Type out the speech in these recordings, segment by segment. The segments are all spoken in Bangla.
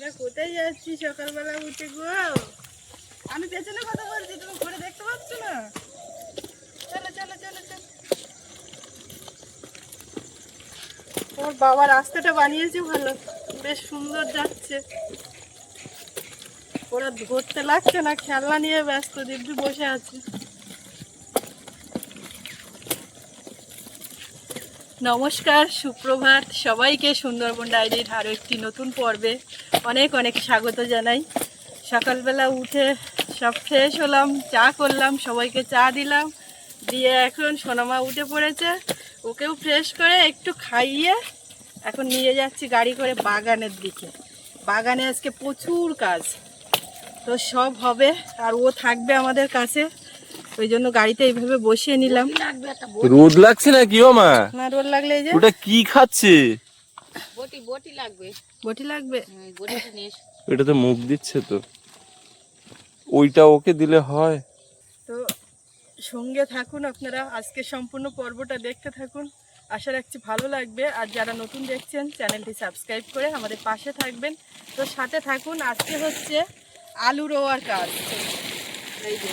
আমরা কোথায় যাচ্ছি সকালবেলা উঠে গো? আমি পেছনে কথা বলছি, তুমি ঘুরে দেখতে পাচ্ছ না? চলো চলো বাবা রাস্তাটা বানিয়েছে ভালো। বেশ সুন্দর যাচ্ছে। ওরা ধরতে লাগছে না, খেলনা নিয়ে ব্যস্ত, দিব্যি বসে আছে। নমস্কার, সুপ্রভাত। সবাইকে সুন্দরবন ডায়েরির আরও একটি নতুন পর্বে অনেক অনেক স্বাগত জানাই। সকালবেলা উঠে সব ফ্রেশ হলাম চা করলাম সবাইকে চা দিলাম। দিয়ে এখন সোনামা উঠে পড়েছে ওকেও ফ্রেশ করে একটু খাইয়ে এখন নিয়ে যাচ্ছি গাড়ি করে বাগানের দিকে। বাগানে আজকে প্রচুর কাজ তো সব হবে আর ও থাকবে আমাদের কাছে। ওই জন্য গাড়িতে এইভাবে বসিয়ে নিলাম। রোদ লাগছে না কি ও মা? না রোল লাগলে এই যে ওটা কি খাচ্ছে? বটি বটি লাগবে। বটি লাগবে? এসো। এটাতে মুখ দিচ্ছে তো। ওইটা ওকে দিলে হয়? তো সঙ্গে থাকুন আপনারা আজকে সম্পূর্ণ পর্বটা দেখতে থাকুন। আশা রাখছি ভালো লাগবে। আর যারা নতুন দেখছেন চ্যানেলটি সাবস্ক্রাইব করে আমাদের পাশে থাকবেন। তো সাথে থাকুন আজকে হচ্ছে আলু রোয়ার কাজ। এই যে।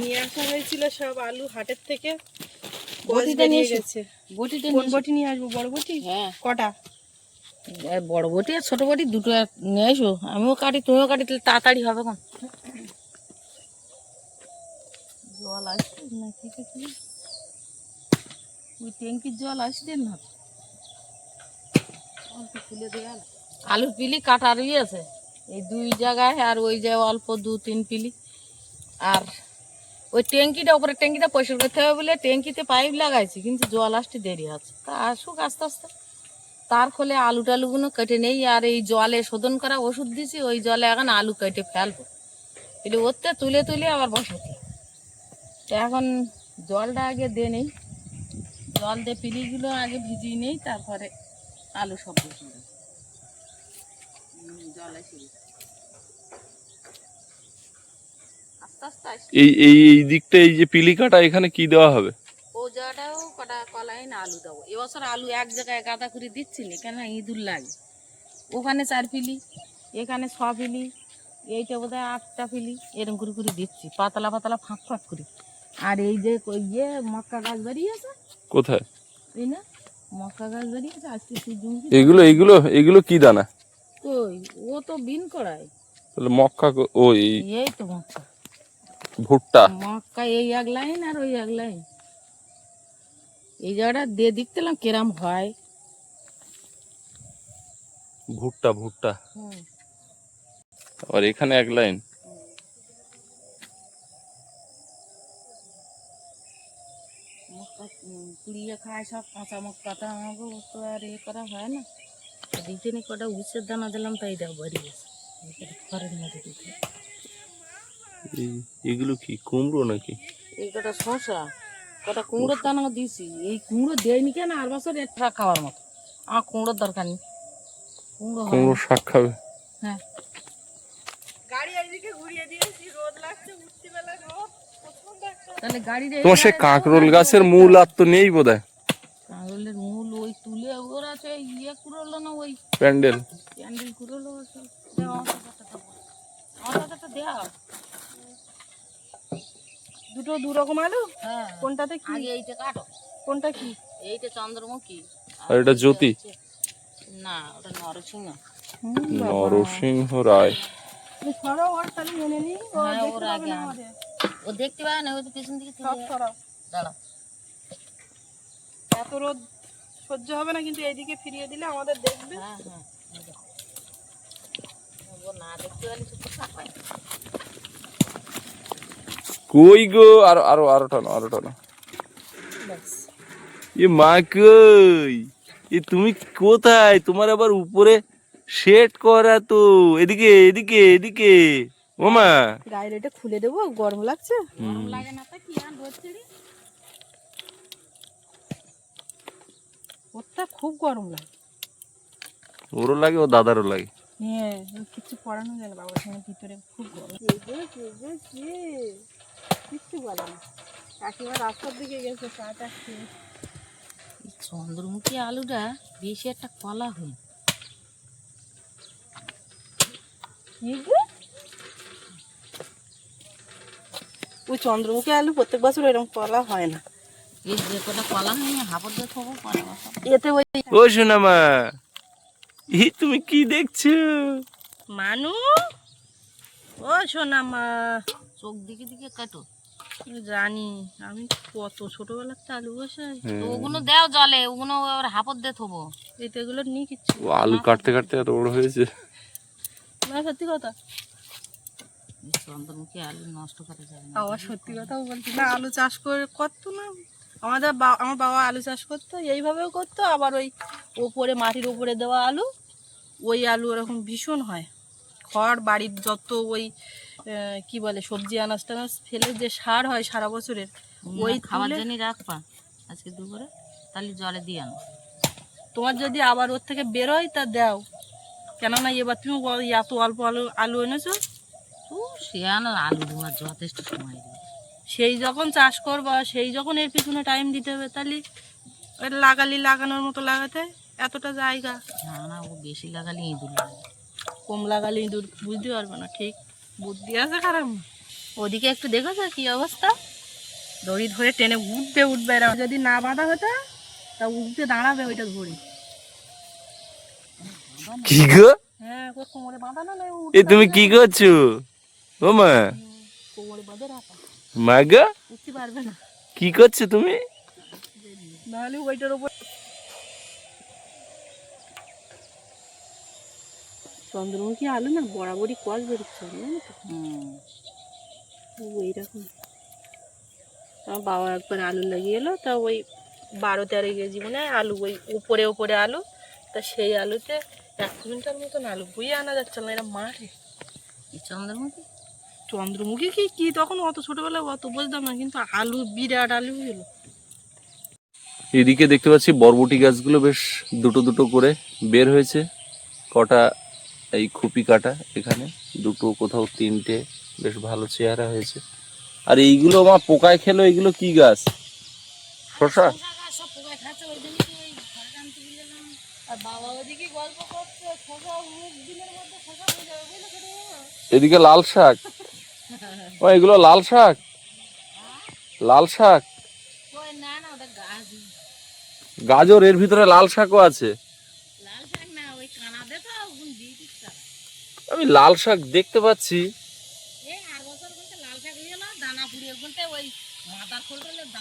নিয়ে আসা হয়েছিল সব আলু হাটের থেকে। বটিটা নিয়ে গেছে। বটিটা কোন বটি নিয়ে আসব? বড় বটি? হ্যাঁ। কটা? বড় বটি আর ছোট বটি দুটো নিয়ে এসো আমিও কাটি, তুমিও কাটি, তাহলে তাড়াতাড়ি হবে কোন জল আসছে ওই ট্যাঙ্কির জল আসছে না? আলুর পিলি কাটার ইয়ে আছে। এই দুই জায়গায় আর ওই জায়গায় অল্প দু তিন পিলি। আর ওই ট্যাঙ্কিটা উপরে ট্যাঙ্কিটা পরিষ্কার করতে হবে বলে ট্যাঙ্কিতে পাইপ লাগাইছি, কিন্তু জল আসতে দেরি আছে। তা আসুক আস্তে আস্তে। তার ফলে আলু টালুগুলো কেটে নেই আর এই জলে শোধন করা ওষুধ দিছি ওই জলে এখন আলু কেটে ফেলব। এলে ওতে তুলে তুলে আবার বসাতে এখন জলটা আগে দে নেই। জল দিয়ে পিলিগুলো আগে ভিজিয়ে নেই তারপরে আলু সব বসিয়ে। জল আসছে এই এই এই দিকটা এই যে পিলিকাটা এখানে কি দেওয়া হবে? ও জায়গাটাও কটা না আলু দেবো। এবছর আলু এক জায়গায় গাদা করে দিচ্ছি না? কেন ইঁদুর লাগে ওখানে চার পিলি এখানে ছ পিলি এইটা বোধ হয় আটটা পিলি এরকম করে করে দিচ্ছি পাতলা পাতলা ফাঁক ফাঁক করে। আর এই যে ইয়ে মক্কা গাছ বেরিয়েছে? কোথায়? এই না মক্কা গাছ বেরিয়েছে আজকে সূর্যমুখী এগুলো এগুলো এগুলো কি দানা? কই ও তো বিন করায়। তাহলে মক্কা কো- ও এই এই তো মক্কা। ভুট্টা। মক্কা এই এক লাইন আর ওই এক লাইন। এই জায়গাটা দিয়ে দেখতেলাম কেরাম হয়। ভুট্টা ভুট্টা। আর এখানে এক লাইন। পুড়িয়ে খায় সব কাঁচা আমাকে তো আর এ করা হয় না। কটা উচ্ছের দানা দিলাম তাই মধ্যে। দিতে। এগুলো কি কুমড়ো নাকি? এই কটা শশা কটা কুমড়োর দানা দিয়েছি। এই কুমড়ো দেয়নি কেন? আর বছর একটা খাওয়ার মতো। আমার কুমড়োর দরকার নেই। কুমড়ো কুমড়ো শাক খাবে। হ্যাঁ। তোমার সে কাঁকরোল গাছের মূল আর তো নেই বোধ হয় কাঁকরোলের মূল ওই তুলে ওর আছে ইয়ে কুড়োলো না ওই প্যান্ডেল। ক্যান্ডেল কুড়োলো দেওয়া দেওয়া। দুটো দু রকম আলু? হ্যাঁ। কোনটাতে কি? আগে এইটা কাটো। কোনটা কি? এইটা চন্দ্রমুখী। আর এটা জ্যোতি? না ওটা নরসিংহ। নরসিংহ রায়। সরাও আর তাহলে মেনে নি ও হ্যাঁ, দেখতে পাবে না আমাদের। ও দেখতে পায় না ও তো পিছন দিকে সব সরাও। দাঁড়া এত রোদ সহ্য হবে না কিন্তু এইদিকে ফিরিয়ে দিলে আমাদের দেখবে। হ্যাঁ হ্যাঁ ও না দেখতে তো। কই গো আরও আরও আরও টানো আরও টানো এ মা কই এ তুমি কোথায় তোমার আবার উপরে সেট করা তো এদিকে এদিকে এদিকে ও মা গায়ের এটা খুলে দেবো গরম লাগছে গরম লাগে না তা কি আর রোদ ওরটা খুব গরম লাগে ওরও লাগে ও দাদারও লাগে হ্যাঁ কিছু পড়ানো যায় না বাবার সঙ্গে ভিতরে খুব গরম কিচ্ছু বলে না। কাকিমা রাস্তার দিকে গেছে চাটা খেয়ে। এই চন্দ্রমুখী আলুটা বেশি একটা কলা হয় ওই চন্দ্রমুখী আলু প্রত্যেক বছর এরকম কলা হয় না। এই যে কটা কলা দিয়ে। এতে ওই ও সোনামা ই তুমি কি দেখছ? মানু? ও সোনা মা চোখ দিকে দিকে কাটো। জানি আমি কত ছোটবেলার তো আলু বসাই ওগুলো দেও জলে ওগুলো আবার হাপড় দিয়ে থবো। এতে এগুলো নিয়ে কিচ্ছু আলু কাটতে কাটতে এত বড় হয়েছে। না সত্যি কথা। চন্দ্রমুখী আলু নষ্ট করে যাবে না। আবার সত্যি কথাও বলছি না আলু চাষ করে করতো না। আমাদের আমার বাবা আলু চাষ করতো এইভাবেও করতো। আবার ওই ওপরে মাটির ওপরে দেওয়া আলু ওই আলু ওরকম ভীষণ হয়। খড় বাড়ির যত ওই কি বলে সবজি আনাজ টানাজ ফেলে যে সার হয় সারা বছরের ওই খাবার জন্য রাখবা আজকে দুপুরে তাহলে জলে দিয়ে আনো। তোমার যদি আবার ওর থেকে বেরোয় তা দাও। কেননা এবার তুমি এত অল্প আলু আলু এনেছো। সে আনো আলু দেওয়ার যথেষ্ট সময় সেই যখন চাষ করবা সেই যখন এর পিছনে টাইম দিতে হবে তাহলে লাগালি লাগানোর মতো লাগাতে এতটা জায়গা। না না ও বেশি লাগালে ইঁদুর কম লাগালে ইঁদুর বুঝতে পারবে না ঠিক? বুদ্ধি আছে খারাপ। ওদিকে একটু দেখেছ কি অবস্থা। দড়ি ধরে টেনে উঠবে উঠবে এরা যদি না বাঁধা হতো তা উঠতে দাঁড়াবে ওইটা ধরে। কি গো? হ্যাঁ কোমরে বাঁধা না এ তুমি কি করছ? ও মা। কোমরে বাঁধে রাখা মা গো? উঠতে পারবে না। কি করছ তুমি? নাহলে ওইটার উপর চন্দ্রমুখী আলু না বরাবরই কল বেরোচ্ছে জানো তো? হুম। ও এইরকম। আমার বাবা একবার আলু লাগিয়ে এলো তা ওই বারো তেরো কেজি মনে হয় আলু ওই উপরে উপরে আলু তা সেই আলুতে এক কুইন্টাল মতন আলু বইয়ে আনা যাচ্ছে না এরা মাঠে চন্দ্রমুখী? চন্দ্রমুখী কি কি তখন অত ছোটবেলায় অত বুঝতাম না কিন্তু আলু বিরাট আলু হলো এদিকে দেখতে পাচ্ছি বরবটি গাছগুলো বেশ দুটো দুটো করে বের হয়েছে কটা এই খুপি কাটা এখানে। দুটো কোথাও তিনটে বেশ ভালো চেহারা হয়েছে। আর এইগুলো আমার পোকায় খেলো এইগুলো কি গাছ? শশা? হয়ে? এদিকে লাল শাক। ও এগুলো লাল শাক? লাল শাক? গাজর এর ভিতরে লাল শাকও আছে লাল শাক না ওই কানা দে তো ওগুন দিয়ে দিচ্ছে আমি লাল শাক দেখতে পাচ্ছি।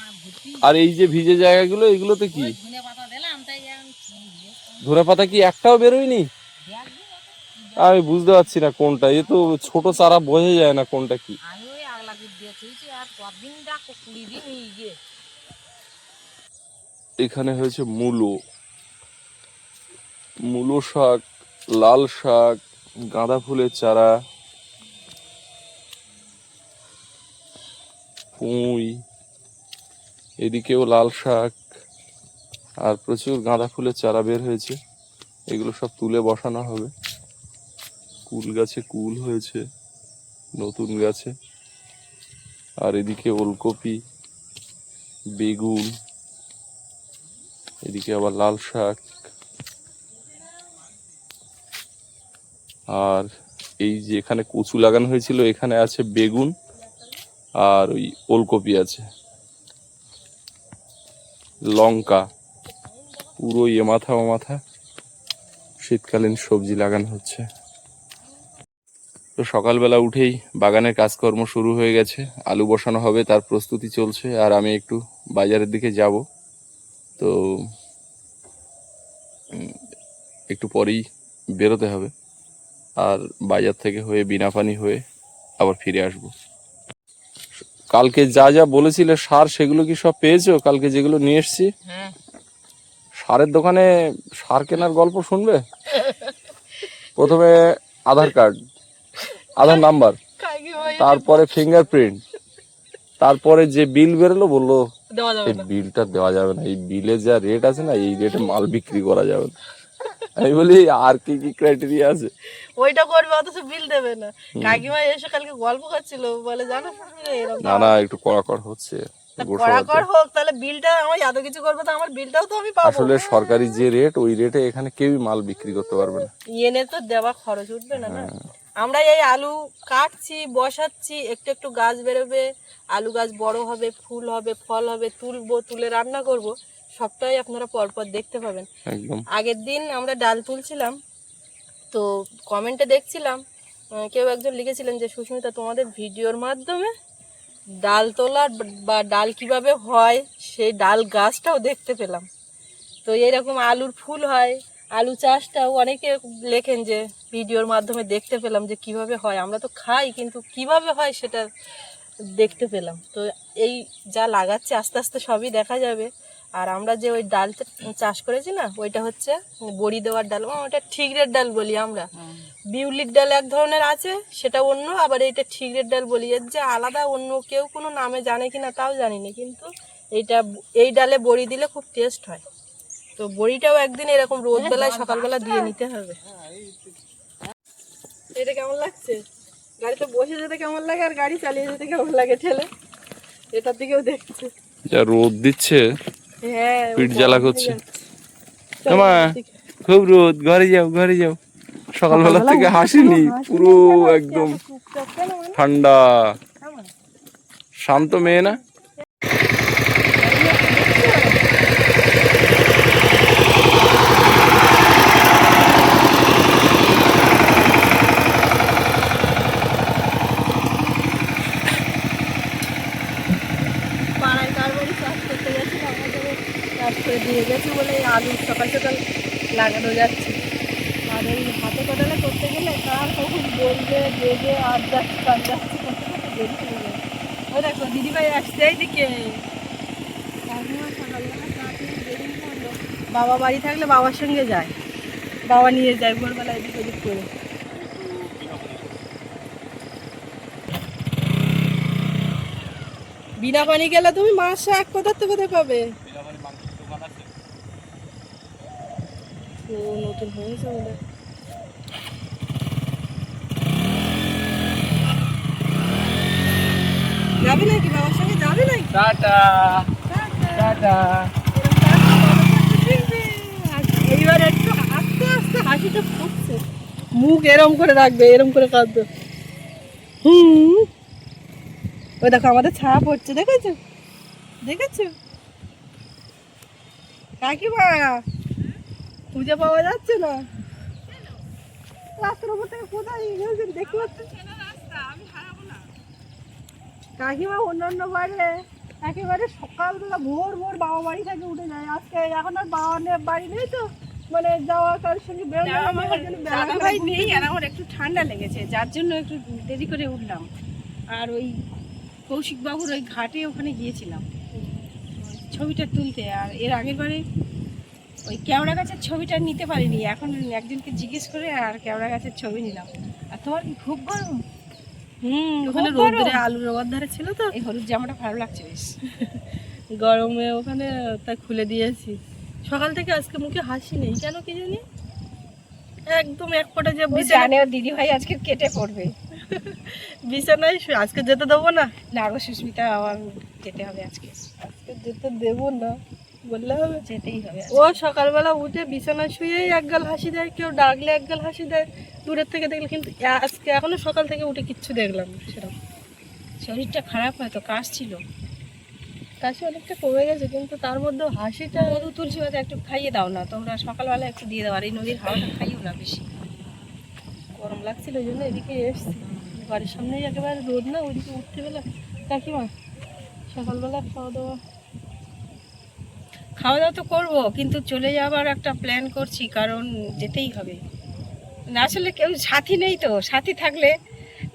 আর ভর্তি। আর এই যে ভিজে জায়গাগুলো এগুলোতে কি? ধনে পাতা ধরে পাতা কি একটাও বেরোয়নি? আমি বুঝতে পারছি না কোনটা এ তো ছোট চারা বোঝা যায় না কোনটা কি। এখানে হয়েছে মূলো। মূলো শাক লাল শাক গাঁদা ফুলের চারা, পুঁই, এদিকেও লাল শাক, আর প্রচুর গাঁদা ফুলের চারা বের হয়েছে। এগুলো সব তুলে বসানো হবে। কুল গাছে কুল হয়েছে, নতুন গাছে। আর এদিকে ওলকপি, বেগুন, এদিকে আবার লাল শাক। আর এই যে এখানে কচু লাগানো হয়েছিল, এখানে আছে বেগুন আর ওই ওলকপি আছে। লঙ্কা, পুরো ইয়ে মাথা ও মাথা শীতকালীন সবজি লাগানো হচ্ছে। তো সকালবেলা উঠেই বাগানের কাজকর্ম শুরু হয়ে গেছে, আলু বসানো হবে, তার প্রস্তুতি চলছে, আর আমি একটু বাজারের দিকে যাব। তো একটু পরেই বেরোতে হবে। আর বাজার থেকে হয়ে বিনা পানি হয়ে আবার ফিরে আসব। কালকে যা যা বলেছিলে সার সেগুলো কি সব পেয়েছ? কালকে যেগুলো নিয়ে এসছি? হ্যাঁ। সারের দোকানে সার কেনার গল্প শুনবে? প্রথমে আধার কার্ড আধার নাম্বার তারপরে ফিঙ্গারপ্রিন্ট তারপরে যে বিল বেরোলো বলল এই বিলটা দেওয়া যাবে না। এই বিলে যা রেট আছে না এই রেটে মাল বিক্রি করা যাবে না। আমি বলি আর কি কি ক্রাইটেরিয়া আছে? ওইটা করবে অথচ বিল দেবে না। কাকিমা এসে কালকে গল্প করছিল বলে জানো না না একটু কড়াকড় হচ্ছে কড়াকড় হোক তাহলে বিলটা আমি এত কিছু করব তো আমার বিলটাও তো আমি পাবো। আসলে সরকারি যে রেট ওই রেটে এখানে কেউই মাল বিক্রি করতে পারবে না। এনে তো দেওয়া খরচ উঠবে না না? আমরা এই আলু কাটছি বসাচ্ছি একটু একটু গাছ বেরোবে আলু গাছ বড় হবে ফুল হবে ফল হবে তুলবো তুলে রান্না করব। সবটাই আপনারা পরপর দেখতে পাবেন। একদম। আগের দিন আমরা ডাল তুলছিলাম তো কমেন্টে দেখছিলাম কেউ একজন লিখেছিলেন যে সুস্মিতা তোমাদের ভিডিওর মাধ্যমে ডাল তোলার বা ডাল কীভাবে হয় সেই ডাল গাছটাও দেখতে পেলাম। তো এরকম আলুর ফুল হয় আলু চাষটাও অনেকে লেখেন যে ভিডিওর মাধ্যমে দেখতে পেলাম যে কীভাবে হয়। আমরা তো খাই কিন্তু কীভাবে হয় সেটা দেখতে পেলাম। তো এই যা লাগাচ্ছে আস্তে আস্তে সবই দেখা যাবে। আর আমরা যে ওই ডালটা চাষ করেছি না ওইটা হচ্ছে বড়ি দেওয়ার ডাল। ও, ওটা ঠিকরের ডাল বলি আমরা। বিউলির ডাল এক ধরনের আছে সেটা অন্য আবার এইটা ঠিকরের ডাল বলি। এর যে আলাদা অন্য কেউ কোনো নামে জানে কি না তাও জানি না কিন্তু এইটা এই ডালে বড়ি দিলে খুব টেস্ট হয়। তো বড়িটাও একদিন এরকম রোদ বেলায় সকালবেলা দিয়ে নিতে হবে। এটা কেমন লাগছে? গাড়িতে বসে যেতে কেমন লাগে আর গাড়ি চালিয়ে যেতে কেমন লাগে ঠেলে? এটার দিকেও দেখছে। যা রোদ দিচ্ছে হ্যাঁ পিঠ জ্বালা করছে। তোমা খুব রোদ ঘরে যাও ঘরে যাও। সকালবেলা থেকে হাসিনি পুরো একদম? ঠান্ডা। শান্ত মেয়ে না পাড়ায় কার বাড়ি চাষ করতে গেছিলাম আমাদের চাষ করে দিয়ে গেছে বলে এই আলু সকাল সকাল লাগানো যাচ্ছে। আর এই হাতে কোদালে করতে গেলে কার কখন বলবে, দেবে, আর যাচ্ছে, কার যাচ্ছে করতে ওই দেখো, দিদিভাই আসছে এইদিকে। বাবা বাড়ি থাকলে বাবার সঙ্গে যায়। বাবা নিয়ে যায় ভোরবেলা এদিক ওদিক করে। বিনা পানি গেলে তুমি মাছ শাক কোথা থেকে কোথায় পাবে? নতুন হয়েছে যাবে নাকি বাবার সঙ্গে? যাবে নাকি? টাটা। টাটা। এইবার একটু আস্তে আস্তে হাসিটা ফুটছে। মুখ এরম করে রাখবে এরম করে কাঁদবে। হুম। ওই দেখো আমাদের ছায়া পড়ছে দেখেছ? দেখেছ? কাকিমা! খুঁজে পাওয়া যাচ্ছে না। রাস্তার উপর থেকে কোথায় গেছেন দেখতে পাচ্ছেন? কাকিমা অন্যান্য বারে একেবারে সকালবেলা ভোর ভোর বাবা বাড়ি থেকে উঠে যায়। আজকে এখন আর বাবা বাড়ি নেই তো। মানে যাওয়া কারোর সঙ্গে ভাই নেই আর আমার একটু ঠান্ডা লেগেছে যার জন্য একটু দেরি করে উঠলাম। আর ওই কৌশিক বাবুর ওই ঘাটে ওখানে গিয়েছিলাম। ছবিটা তুলতে আর এর আগের বারে ওই কেওড়া গাছের ছবিটা নিতে পারিনি। এখন একজনকে জিজ্ঞেস করে আর কেওড়া গাছের ছবি নিলাম। আর তোমার কি খুব গরম? হুম ওখানে। রোদ্রে আলুর রোদ ধারে ছিল তো। এই হলুদ জামাটা ভালো লাগছে বেশ। গরমে ওখানে তাই খুলে দিয়েছি। সকাল থেকে আজকে মুখে হাসি নেই কেন কি জানি? একদম এক ফোঁটা যে জানে দিদি ভাই আজকে কেটে পড়বে। বিছানায় আজকে যেতে দেবো না? না গো সুস্মিতা আবার যেতে হবে আজকে। আজকে যেতে দেবো না। বললে হবে। যেতেই হবে ও সকালবেলা উঠে বিছানায় শুয়েই একগাল হাসি দেয় কেউ ডাকলে একগাল হাসি দেয়। দূরের থেকে দেখলে কিন্তু আজকে এখনও সকাল থেকে উঠে কিচ্ছু দেখলাম সেরকম। শরীরটা খারাপ হয়তো কাশ ছিল। কাশি অনেকটা কমে গেছে কিন্তু তার মধ্যেও হাসিটা মধু তুলসী পাতা একটু খাইয়ে দাও না তোমরা সকালবেলা একটু দিয়ে দাও আর এই নদীর হাওয়াটা খাইও না বেশি। গরম লাগছিল ওই জন্য এদিকে এসছি। বাড়ির সামনেই একেবারে রোদ না ওইদিকে উঠতে পেলাম কাকিমা সকালবেলা খাওয়া দাওয়া খাওয়া দাওয়া তো করব কিন্তু চলে যাবার একটা প্ল্যান করছি কারণ যেতেই হবে। না আসলে কেউ সাথী নেই তো সাথী থাকলে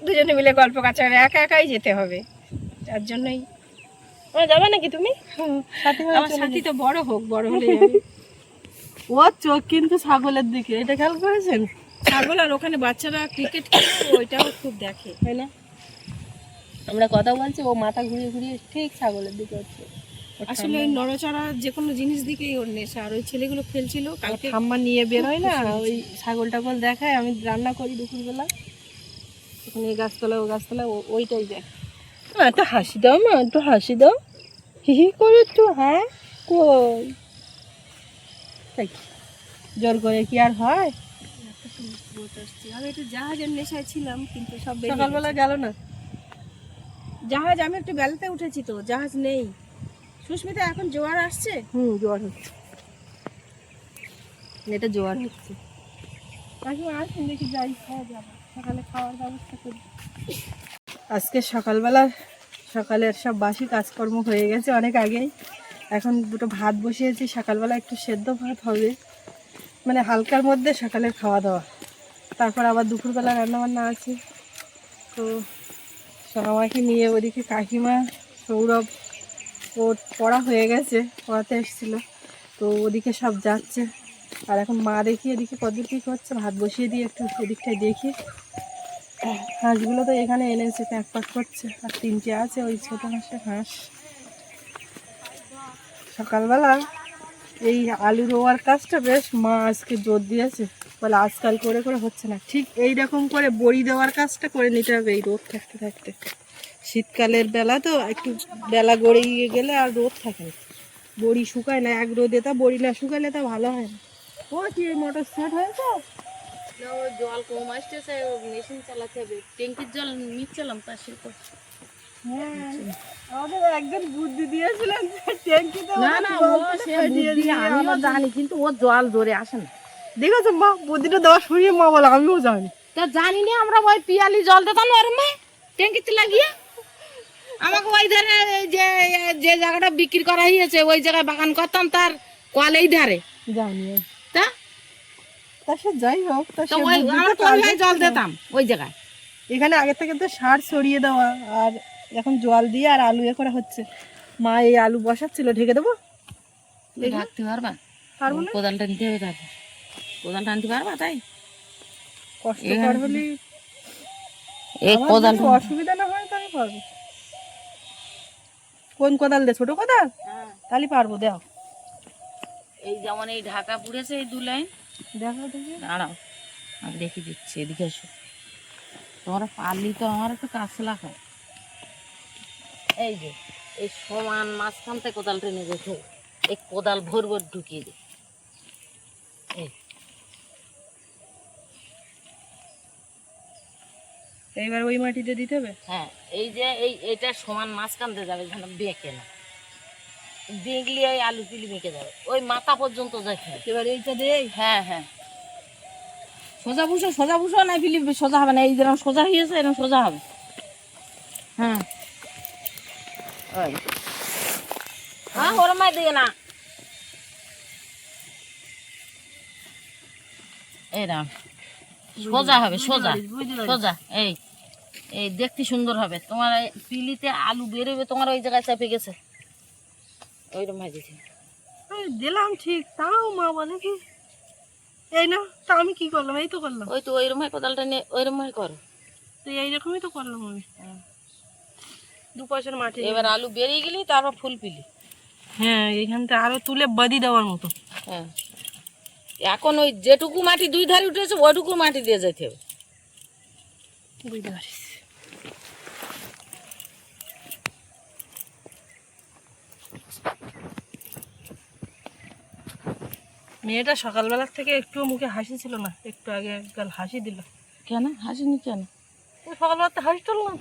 দুজনে মিলে গল্প কাছে একা একাই যেতে হবে। তার জন্যই। ও যাবে নাকি তুমি? আমার সাথী তো বড় হোক বড় হলে ও চোখ কিন্তু ছাগলের দিকে এটা খেয়াল করেছেন? ছাগল আর ওখানে বাচ্চারা ক্রিকেট খেলে ওইটাও খুব দেখে। তাই না? আমরা কথা বলছি ও মাথা ঘুরিয়ে ঘুরিয়ে ঠিক ছাগলের দিকে হচ্ছে আসলে ওই নড়াচড়া যে কোনো জিনিস দিকেই ওর নেশা। আর ওই ছেলেগুলো খেলছিল কালকে ঠাম্মা নিয়ে বের হয় না ওই ছাগল টাগল দেখায় আমি রান্না করি দুপুরবেলা। এই গাছতলা ও গাছতলা ওইটাই দেখ। একটু হাসি দাও মা একটু হাসি দাও। হি হি করে একটু হ্যাঁ কই? তাই? জোর করে কি আর হয়? আমি একটু জাহাজের নেশায় ছিলাম কিন্তু সব সকালবেলা গেল না। জাহাজ আমি একটু বেলাতে উঠেছি তো জাহাজ নেই। সুস্মিতা এখন জোয়ার আসছে? হুম জোয়ার হচ্ছে। এটা জোয়ার হচ্ছে। কাকিমা আসুন দেখি যাই খাওয়া যাব। সকালে খাওয়ার ব্যবস্থা করি। আজকে সকালবেলা সকালের সব বাসি কাজকর্ম হয়ে গেছে অনেক আগেই। এখন দুটো ভাত বসিয়েছি সকালবেলা একটু সেদ্ধ ভাত হবে। মানে হালকার মধ্যে সকালের খাওয়া দাওয়া। তারপর আবার দুপুরবেলা রান্নাবান্না আছে। তো সোনামাকে নিয়ে ওদিকে কাকিমা সৌরভ ও পড়া হয়ে গেছে, পড়াতে এসেছিল। তো ওদিকে সব যাচ্ছে। আর এখন মা দেখি এদিকে কদূর কী করছে, ভাত বসিয়ে দিয়ে একটু ওদিকটায় দেখি। হাঁসগুলো তো এখানে এনেছে, প্যাক প্যাক করছে। আর তিনটে আছে, ওই ছোট হাঁসের হাঁস। সকালবেলা এই আলু রোয়ার কাজটা বেশ মা আজকে জোর দিয়েছে। বলে আজকাল করে করে হচ্ছে না। ঠিক এই রকম করে বড়ি দেওয়ার কাজটা করে নিতে হবে এই রোদ থাকতে থাকতে। শীতকালের বেলা তো একটু বেলা গড়িয়ে গেলে আর রোদ থাকে না। বড়ি শুকায় না এক রোদে তা বড়ি না শুকালে তা ভালো হয় না। ও কি মোটর সেট হয়েছে? না ওই জল কম আসতেছে মেশিন চালাতে হবে। ট্যাঙ্কির জল নিচ্ছিলাম তা তো হ্যাঁ আমাদের একজন বুদ্ধি দিয়েছিলেন ট্যাঙ্কিতে না না ও সে বুদ্ধি আমিও জানি কিন্তু ও জল ধরে আসে না। দেখেছ মা বুদ্ধিটা দেওয়া শুনিয়ে মা বলে আমিও জানি। তা জানি না আমরা ওই পিয়ালি জল দিতাম ওর মা ট্যাঙ্কিতে লাগিয়ে। আমাকে ওই ধারে এই যে যে জায়গাটা বিক্রি করা হয়েছে ওই জায়গায় বাগান করতাম তার কলেই ধারে। জানি। তা? যাই হোক জল দিতাম ওই জায়গায়। এখানে আগে থেকে তো সার ছড়িয়ে দেওয়া আর এখন জল দিয়ে আর আলু এ করা হচ্ছে। মা এই আলু বসাচ্ছিল ঢেকে দেবো? ঢাকতে পারবা? পারব না? কোদালটা নিতে হবে তারপর কোদালটা আনতে পারবা তাই? এই কোদাল অসুবিধা না হয় তাহলে পারব। কোন কোদাল দে? ছোট কোদাল? তাহলে পারব দেখো এই যেমন এই ঢাকা পুড়েছে এই দু লাইন। দেখো দেখি। দাঁড়াও আমি দেখে দিচ্ছি এদিকে এসো। তোমরা পারলি তো আমার একটু কাছে লাখা এই যে এই সমান মাঝখান থেকে কোদাল টেনে গেছে। এই কোদাল ভোর ভোর ঢুকিয়ে দে। এইবার ওই মাটিতে দিতে হবে? হ্যাঁ এই যে এই এটা সমান মাঝখান দিয়ে যাবে যেন বেঁকে না। দেখলি ওই আলু পিলি বেঁকে যাবে। ওই মাথা পর্যন্ত যাচ্ছে এবার এইটা দেই? হ্যাঁ হ্যাঁ। সোজা বুঝো সোজা বুঝো না পিলি সোজা হবে না? এই যেরকম সোজা হয়েছে এরকম সোজা হবে। হ্যাঁ। ওই। হ্যাঁ ওরম দিকে না। এই রাম। সোজা হবে সোজা সোজা এই। এই দেখতে সুন্দর হবে। তোমার পিলিতে আলু বেরোবে তোমার ওই জায়গায় চাপে গেছে। ওইরকম ভাই দিছে দিলাম ঠিক তাও মা বলে কি এই না তা আমি কি করলাম? এই তো করলাম। ওই তো ওইরকম ভাই কোদালটা নিয়ে ওইরকম ভাই করো। তো এইরকমই তো করলাম আমি। দু পয়সার মাটি এবার আলু বেরিয়ে গেলি তারপর ফুল পিলি। হ্যাঁ এইখানটা আরও তুলে বাদি দেওয়ার মতো। হ্যাঁ। এখন ওই যেটুকু মাটি দুই ধারে উঠেছে ওইটুকু মাটি দিয়ে যেতে হবে। বুঝতে পারিস মেয়েটা সকালবেলার থেকে একটু মুখে হাসি ছিল না একটু আগে একগাল হাসি দিল। কেন? হাসিনি কেন? ও সকালবেলাতে হাসি তুল না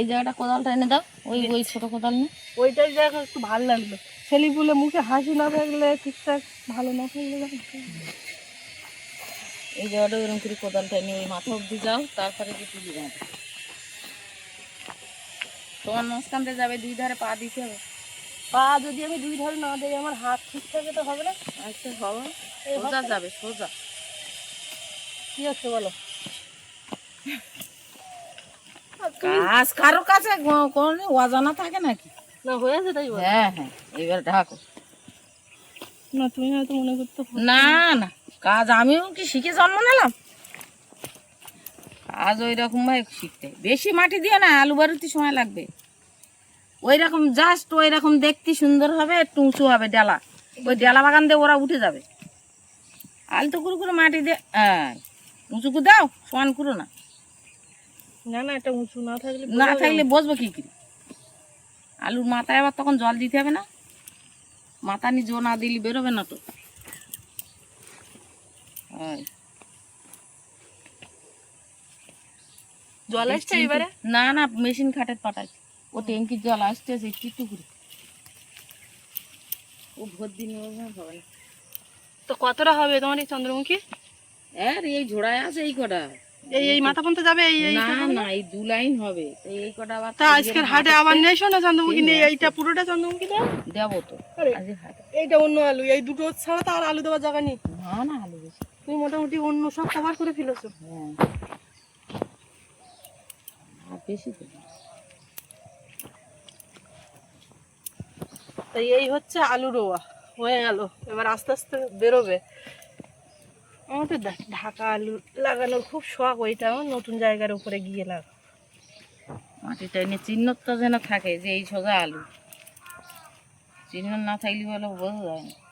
এই জায়গাটা কোদালটা এনে দাও ওই ওই ছোট কোদাল নিয়ে। ওইটাই দেখো একটু ভালো লাগল। ছেলেগুলো মুখে হাসি না থাকলে ঠিকঠাক ভালো না থাকলে এই জায়গাটা ওইরকম করে কোদালটা নিয়ে ওই মাথা অব্দি যাও তারপরে যে তুলি তোমার মাঝখান যাবে দুই ধারে পা দিতে হবে। পা যদি আমি দুই ধরে না দিই আমার হাত ঠিক থাকে তো হবে না? আচ্ছা হবে। সোজা যাবে সোজা। কি হচ্ছে বলো? কাজ কারও কাছে কোনো অজানা থাকে নাকি? না হয়েছে তাই হ্যাঁ হ্যাঁ এবার ঢাকো। না তুমি হয়তো মনে করতে না না কাজ আমিও কি শিখে জন্ম নিলাম? কাজ ওই রকম ভাবে শিখতে। বেশি মাটি দিয়ে না আলু বারুতে সময় লাগবে। ওই রকম জাস্ট ওই রকম দেখতে সুন্দর হবে একটু উঁচু হবে ডালা। ওই ডালা বাগান দিয়ে ওরা উঠে যাবে। আলতো করে করে মাটি দিয়ে হ্যাঁ। উঁচু করে দাও সমান করো না। না না এটা উঁচু না থাকলে না থাকলে বসবো কি করে? আলুর মাথায় আবার তখন জল দিতে হবে না? মাথা নি জো না দিলে বেরোবে না তো। জল আসছে এবারে? না না মেশিন খাটের পাঠাই ও ট্যাঙ্কির জল আসতেছে একটু একটু করে। ও ভোর দিন হবে না তো কতটা হবে তোমার এই চন্দ্রমুখী? আর এই ঝোড়ায় আছে এই কটা। এই এই মাথা পর্যন্ত যাবে এই এই না না এই দু লাইন হবে। এই কটা আবার তা আজকের হাটে আবার নেই শোনা চন্দ্রমুখী নেই এইটা পুরোটা চন্দ্রমুখী দাও দেবো তো এইটা অন্য আলু এই দুটো ছাড়া তো আর আলু দেওয়ার জায়গা নেই। না না আলু বেশি। তুমি মোটামুটি অন্য সব কভার করে ফেলেছো। হ্যাঁ। আর বেশি তো তাই এই হচ্ছে আলু রোয়া। হয়ে গেল। এবার আস্তে আস্তে বেরোবে। আমাদের ঢাকা আলু লাগানোর খুব শখ, ওইটা আমার নতুন জায়গার উপরে গিয়ে লাগা মাটিটা এনে চিহ্নটা যেন থাকে যে এই সোজা আলু। চিহ্ন না থাকলে বলো বোঝা যায় না।